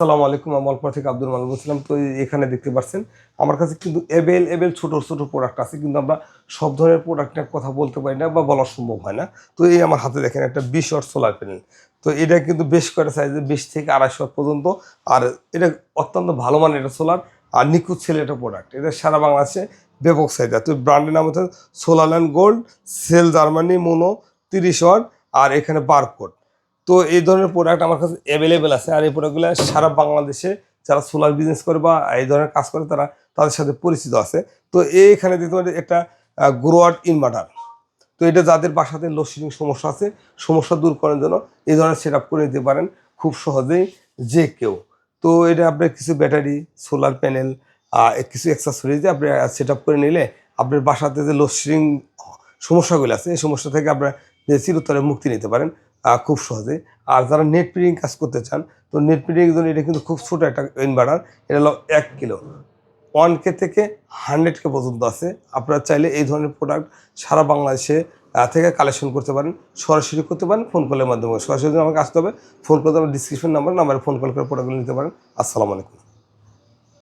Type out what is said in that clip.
আসসালামু আলাইকুম, আমি অল্প থেকে আব্দুল মালিক বলছিলাম। তো এখানে দেখতে পাচ্ছেন, আমার কাছে কিন্তু এবেল এবেল ছোট ছোট প্রোডাক্ট আছে, কিন্তু আমরা সব ধরনের প্রোডাক্টের কথা বলতে পারি না বা বলা সম্ভব হয় না। তো এই আমার হাতে দেখেন একটা বিশ ওয়াট সোলার প্যানেল তো এটা কিন্তু বেশ কয়েকটা সাইজে বিশ থেকে আড়াইশো পর্যন্ত। আর এটা অত্যন্ত ভালো মানের এটা সোলার আর নিখুঁত ছেলে একটা প্রোডাক্ট এটা সারা বাংলাদেশে ব্যাপক চাহিদা তো ব্র্যান্ডের নাম হচ্ছে solar land gold cell Germany mono তিরিশ ওয়াট, আর এখানে বারকোড তো এই ধরনের প্রোডাক্ট আমার কাছে অ্যাভেলেবেল আছে। আর এই প্রোডাক্টগুলো সারা বাংলাদেশে যারা সোলার বিজনেস করে বা এই ধরনের কাজ করে, তারা তাদের সাথে পরিচিত আছে। তো এইখানে দেখতে পাচ্ছি একটা গ্রোয়ার ইনভার্টার তো এটা যাদের বাসাতে লোডশেডিং সমস্যা আছে, সমস্যা দূর করার জন্য এই ধরনের সেট করে নিতে পারেন খুব সহজেই যে কেউ। তো এটা আপনার কিছু ব্যাটারি সোলার প্যানেল কিছু অ্যাক্সেসরিজ আপনি সেট করে নিলে আপনার বাসাতে যে লোডশেডিং সমস্যাগুলো আছে, এই সমস্যা থেকে আপনার চিরতরে মুক্তি নিতে পারেন। খুব সহজে। আর যারা নেট প্রিন্টিং কাজ করতে চান, তো নেট প্রিন্টিং জন্য এটা কিন্তু খুব ছোটো একটা ইনভার্টার এটা হলো এক কিলো ওয়ান কে থেকে হান্ড্রেড কে পর্যন্ত আছে। আপনারা চাইলে এই ধরনের প্রোডাক্ট সারা বাংলাদেশে থেকে কালেকশন করতে পারেন। সরাসরি করতে পারেন ফোন কলের মাধ্যমে। সরাসরি আমাকে আসতে হবে। ফোন করতে হবে ডিসক্রিপশন নাম্বার নাম্বারে ফোন কল করে প্রোডাক্টগুলো নিতে পারেন। আসসালামু আলাইকুম।